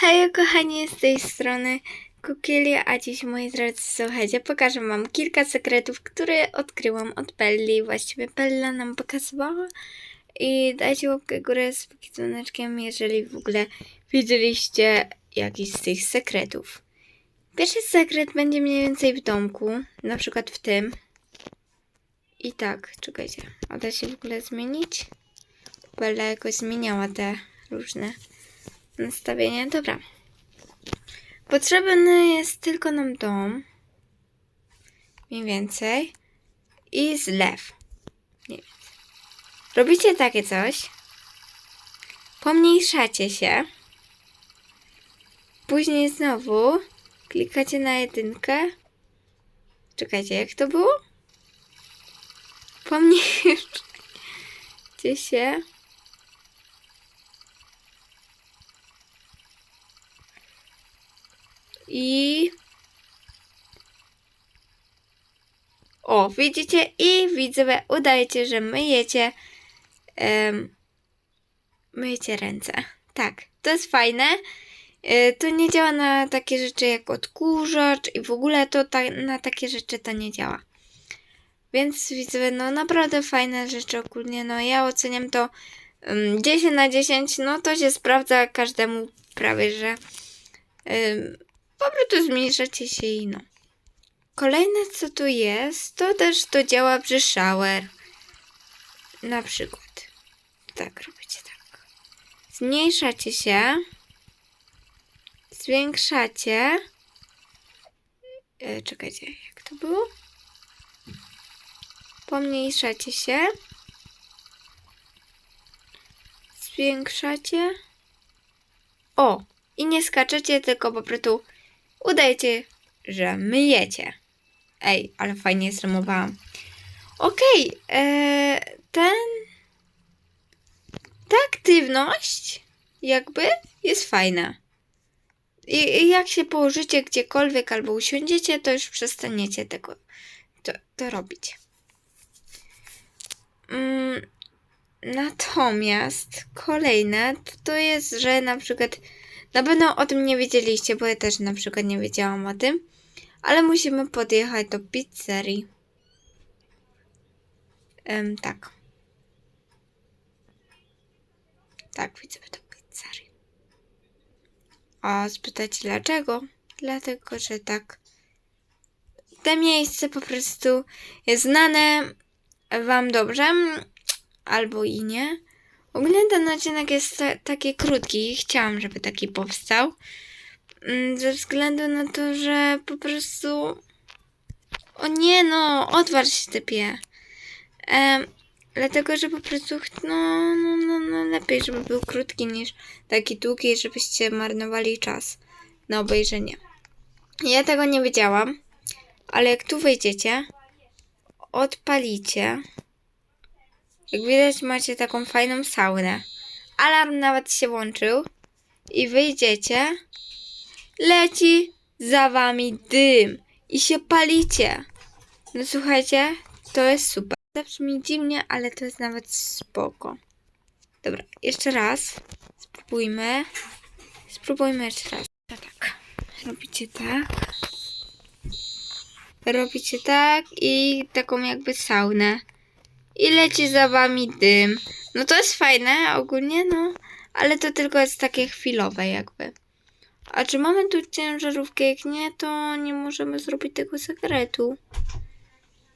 Hej kochani, z tej strony Kukili, a dziś moi drodzy, słuchajcie, pokażę wam kilka sekretów, które odkryłam od Belli. Właściwie Bella nam pokazywała. I dajcie łapkę górę z dzwoneczkiem, jeżeli w ogóle wiedzieliście jakiś z tych sekretów. Pierwszy sekret będzie mniej więcej w domku, na przykład w tym. I tak, czekajcie, a się w ogóle zmienić? Bella jakoś zmieniała te różne nastawienie. Dobra. Potrzebny jest tylko nam dom. Mniej więcej. I zlew. Mniej więcej. Robicie takie coś. Pomniejszacie się. Później znowu klikacie na jedynkę. Czekajcie, jak to było? Pomniejszacie się. I. O, widzicie? I widzowie, udajecie, że myjecie. Um, myjecie ręce. Tak, to jest fajne. E, To nie działa na takie rzeczy jak odkurzacz i w ogóle to ta, na takie rzeczy to nie działa. Więc widzowie, no naprawdę fajne rzeczy ogólnie. No ja oceniam to um, 10 na 10. No to się sprawdza każdemu prawie, że. Po prostu zmniejszacie się i no. Kolejne co tu jest, to też to działa przy shower. Na przykład. Tak, robicie tak. Zmniejszacie się. Zwiększacie. E, czekajcie, jak to było? Pomniejszacie się. Zwiększacie. O! I nie skaczecie, tylko po prostu udajecie, że myjecie. Ej, ale fajnie zrymowałam. Okej, okay, ten... Ta aktywność jakby jest fajna. I, I jak się położycie gdziekolwiek albo usiądziecie, to już przestaniecie tego to, to robić. Mm, natomiast kolejne to, to jest, że na przykład na pewno o tym nie wiedzieliście, bo ja też na przykład nie wiedziałam o tym. Ale musimy podjechać do pizzerii. Um, tak. Tak, widzę do pizzerii. A spytacie dlaczego? Dlatego, że tak. To miejsce po prostu jest znane wam dobrze, albo i nie. Ogólnie ten odcinek jest ta, taki krótki. Chciałam, żeby taki powstał. Mm, Ze względu na to, że po prostu. O nie no, odwal się typie. Em, dlatego, że po prostu no, no, no, no lepiej, żeby był krótki niż taki długi, żebyście marnowali czas na obejrzenie. Ja tego nie wiedziałam, ale jak tu wejdziecie, odpalicie. Jak widać macie taką fajną saunę. Alarm nawet się włączył. I wyjdziecie. Leci za wami dym. I się palicie. No słuchajcie, to jest super. Zabrzmi dziwnie, ale to jest nawet spoko. Dobra, jeszcze raz. Spróbujmy. Spróbujmy jeszcze raz. Tak. Robicie tak. Robicie tak i taką jakby saunę i leci za wami dym. No to jest fajne ogólnie, no, ale to tylko jest takie chwilowe jakby. A czy mamy tu ciężarówkę? Jak nie, to nie możemy zrobić tego sekretu.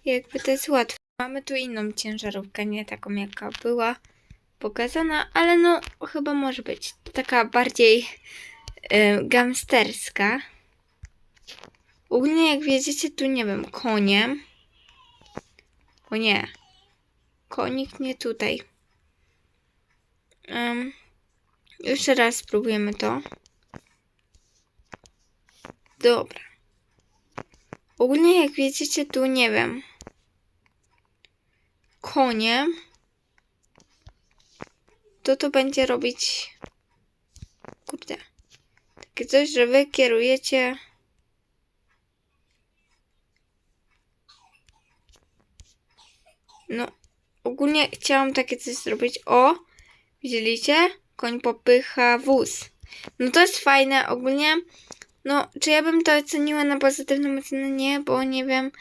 Jakby to jest łatwe. Mamy tu inną ciężarówkę, nie taką jaka była pokazana, ale no chyba może być. Taka bardziej y, gangsterska. Ogólnie jak wiedziecie, tu nie wiem, koniem. O nie, konik nie tutaj. Um, jeszcze raz spróbujemy to. Dobra. Ogólnie jak widzicie tu nie wiem. Konie. To to będzie robić. Kurde. Takie coś, że wy kierujecie. No, ogólnie chciałam takie coś zrobić. O, widzieliście? Koń popycha wóz. No to jest fajne. Ogólnie, no, czy ja bym to oceniła na pozytywną ocenę? Nie, bo nie wiem,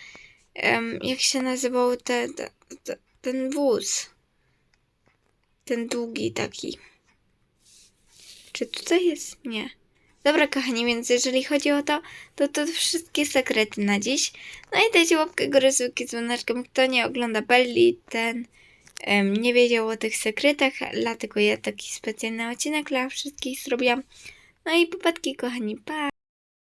em, jak się nazywał te, te, te, ten wóz. Ten długi taki. Czy tutaj jest? Nie. Dobra, kochani, więc jeżeli chodzi o to, to to wszystkie sekrety na dziś. No i dajcie łapkę górę, z dzwoneczkiem. Kto nie ogląda Belli, ten em, nie wiedział o tych sekretach, dlatego ja taki specjalny odcinek dla wszystkich zrobiłam. No i popadki, kochani, pa!